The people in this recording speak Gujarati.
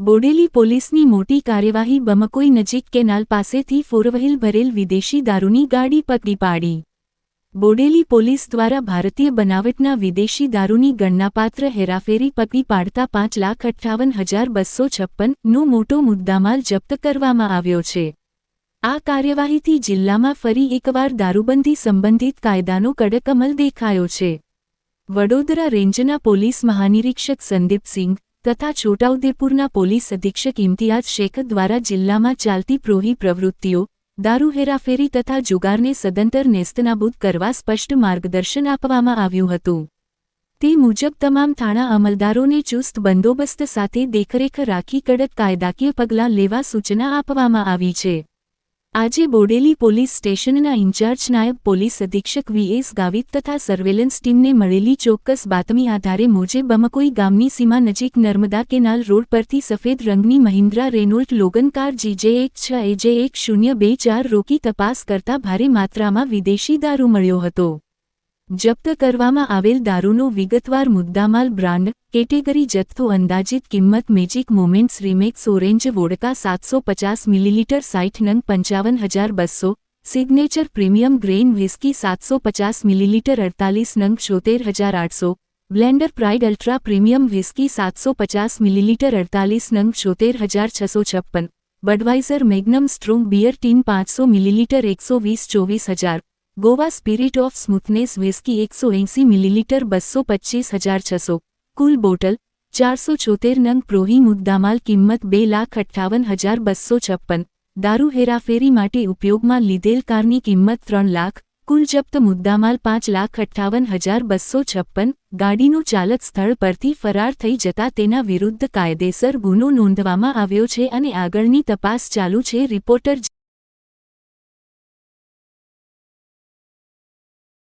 બોડેલી પોલીસની મોટી કાર્યવાહી બમકોઈ નજીક કેનાલ પાસેથી ફોરવહીલ ભરેલ વિદેશી દારૂની ગાડી પકડી પાડી. બોડેલી પોલીસ દ્વારા ભારતીય બનાવટના વિદેશી દારૂની ગણનાપાત્ર હેરાફેરી પકડી પાડતા પાંચ લાખ અઠ્ઠાવન હજાર બસો છપ્પનનો મોટો મુદ્દામાલ જપ્ત કરવામાં આવ્યો છે. આ કાર્યવાહીથી જિલ્લામાં ફરી એકવાર દારૂબંધી સંબંધિત કાયદાનો કડક અમલ દેખાયો છે. વડોદરા રેન્જના પોલીસ મહાનિરીક્ષક સંદીપસિંહ તથા છોટાઉદેપુરના પોલીસ અધિક્ષક ઇમ્તિયાઝ શેખ દ્વારા જિલ્લામાં ચાલતી પ્રોહી પ્રવૃત્તિઓ, દારૂ હેરાફેરી તથા જુગારને સદંતર નેસ્તનાબૂદ કરવા સ્પષ્ટ માર્ગદર્શન આપવામાં આવ્યું હતું. તે મુજબ તમામ થાણા અમલદારોને ચુસ્ત બંદોબસ્ત સાથે દેખરેખ રાખી કડક કાયદાકીય પગલાં લેવા સૂચના આપવામાં આવી છે. આજે બોડેલી પોલીસ સ્ટેશનના ઇન્ચાર્જ નાયબ પોલીસ અધિક્ષક વીએસ ગાવિત તથા સર્વેલન્સ ટીમને મળેલી ચોક્કસ બાતમી આધારે મોજે બમકોઈ ગામની સીમા નજીક નર્મદા કેનાલ રોડ પરથી સફેદ રંગની Mahindra Renault Logan car G J એક છ એજે એક શૂન્ય બે ચાર રોકી તપાસ કરતા ભારે માત્રામાં વિદેશી દારૂ મળ્યો હતો. જપ્ત કરવામાં આવેલ દારૂનો વિગતવાર મુદ્દામાલ બ્રાન્ડ, કેટેગરી જથ્થો અંદાજિત કિંમત magic moments remix orange vodka સાતસો પચાસ મિલીલીટર સાઠ નંગ પંચાવન હજાર બસો, સિગ્નેચર પ્રીમિયમ ગ્રેઇન વ્હિસ્કી સાતસો પચાસ મિલીલીટર અડતાલીસ નંગ છોતેર હજાર આઠસો, blender pride ultra premium whisky સાતસો પચાસ મિલીલીટર અડતાલીસ નંગ છોતેર હજાર છસો છપ્પન, Budweiser magnum strong beer tin પાંચસો મિલીલીટર એકસો વીસ ચોવીસ હજાર Goa spirit of smoothness whisky એકસો એંસી મિલીલીટર બસો પચ્ચીસ હજાર છસો. કુલ બોટલ, ચારસો છોતેર નંગ પ્રોહી મુદ્દામાલ કિંમત બે લાખ અઠ્ઠાવન હજાર બસો છપ્પન. દારૂ હેરાફેરી માટે ઉપયોગમાં લીધેલ કારની કિંમત ત્રણ લાખ, કુલ જપ્ત મુદ્દામાલ પાંચ લાખ અઠ્ઠાવન હજાર બસો છપ્પન. ગાડીનો ચાલક સ્થળ પરથી ફરાર થઈ જતા તેના વિરુદ્ધ કાયદેસર ગુનો નોંધવામાં આવ્યો છે અને આગળની તપાસ ચાલુ છે, રિપોર્ટર